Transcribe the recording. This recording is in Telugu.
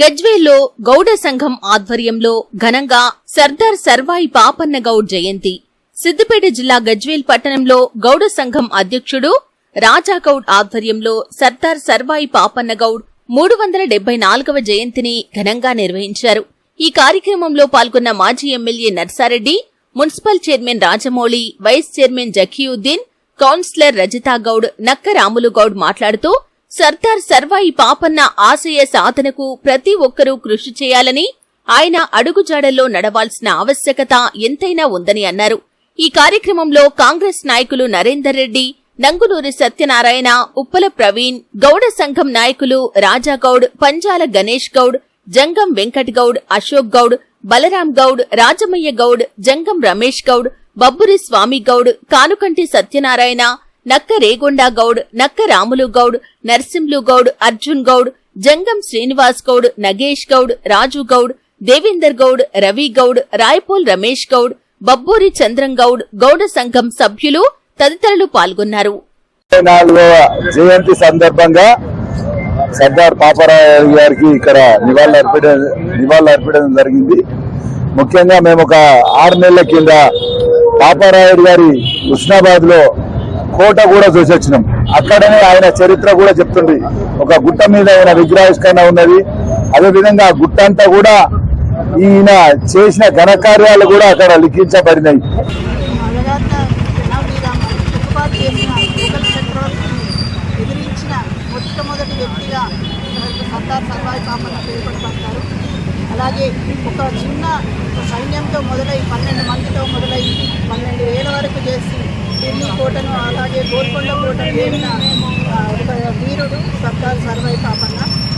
గజ్వేల్లో గౌడ సంఘం ఆధ్వర్యంలో ఘనంగా సర్దార్ సర్వాయి పాపన్న గౌడ్ జయంతి. సిద్దిపేట జిల్లా గజ్వేల్ పట్టణంలో గౌడ సంఘం అధ్యక్షుడు రాజా గౌడ్ ఆధ్వర్యంలో సర్దార్ సర్వాయి పాపన్న గౌడ్ మూడు వందల డెబ్బై నాలుగవ జయంతిని ఘనంగా నిర్వహించారు. ఈ కార్యక్రమంలో పాల్గొన్న మాజీ MLA Narsareddy municipal chairman Rajamouli vice chairman Zakiuddin councillor Rajitha Goud Nakka Ramulu Goud మాట్లాడుతూ సర్దార్ సర్వాయి పాపన్న ఆశయ సాధనకు ప్రతి ఒక్కరూ కృషి చేయాలని ఆయన అడుగుజాడల్లో నడవాల్సిన ఆవశ్యకత ఎంతైనా ఉందని అన్నారు. ఈ కార్యక్రమంలో కాంగ్రెస్ నాయకులు నరేందర్ రెడ్డి నంగునూరి సత్యనారాయణ ఉప్పల ప్రవీణ్ గౌడ సంఘం నాయకులు రాజాగౌడ్ పంజాల గణేష్ గౌడ్ జంగం వెంకట్ గౌడ్ అశోక్ గౌడ్ బలరాం గౌడ్ రాజమయ్య గౌడ్ జంగం రమేష్ గౌడ్ బబ్బురి స్వామి గౌడ్ కానుకంటి సత్యనారాయణ నక్క రేగొండా గౌడ్ నక్క రాములు గౌడ్ నర్సింలు గౌడ్ అర్జున్ గౌడ్ జంగం శ్రీనివాస్ గౌడ్ నగేష్ గౌడ్ రాజు గౌడ్ దేవేందర్ గౌడ్ రవి గౌడ్ రాయపోల్ రమేష్ గౌడ్ బబ్బూరి చంద్రం గౌడ్ గౌడ సంఘం సభ్యులు తదితరులు పాల్గొన్నారు. జయంతి సందర్భంగా సర్దార్ పాపారావు గారికి ఇక్కడ నివాళులు అర్పించడం నివాళులు అర్పించడం జరిగింది. ముఖ్యంగా మేము ఒక ఆరు నెలల కింద పాపారాయుడు గారి హుస్నాబాద్లో కోట కూడా చూసి వచ్చినాం. అక్కడనే ఆయన చరిత్ర కూడా చెప్తుంది. ఒక గుట్ట మీద ఆయన విగ్రహావిష్కరణ ఉన్నది. అదేవిధంగా గుట్ట అంతా కూడా ఈయన చేసిన ఘనకార్యాలు కూడా అక్కడ లిఖించబడినాయి. అలాగే ఒక చిన్న సైన్యంతో మొదలై పన్నెండు మందితో మొదలై పన్నెండు అతను అలాగే గోల్కొండ కోట వీరుడు సర్దార్ సర్వై పాపన్న.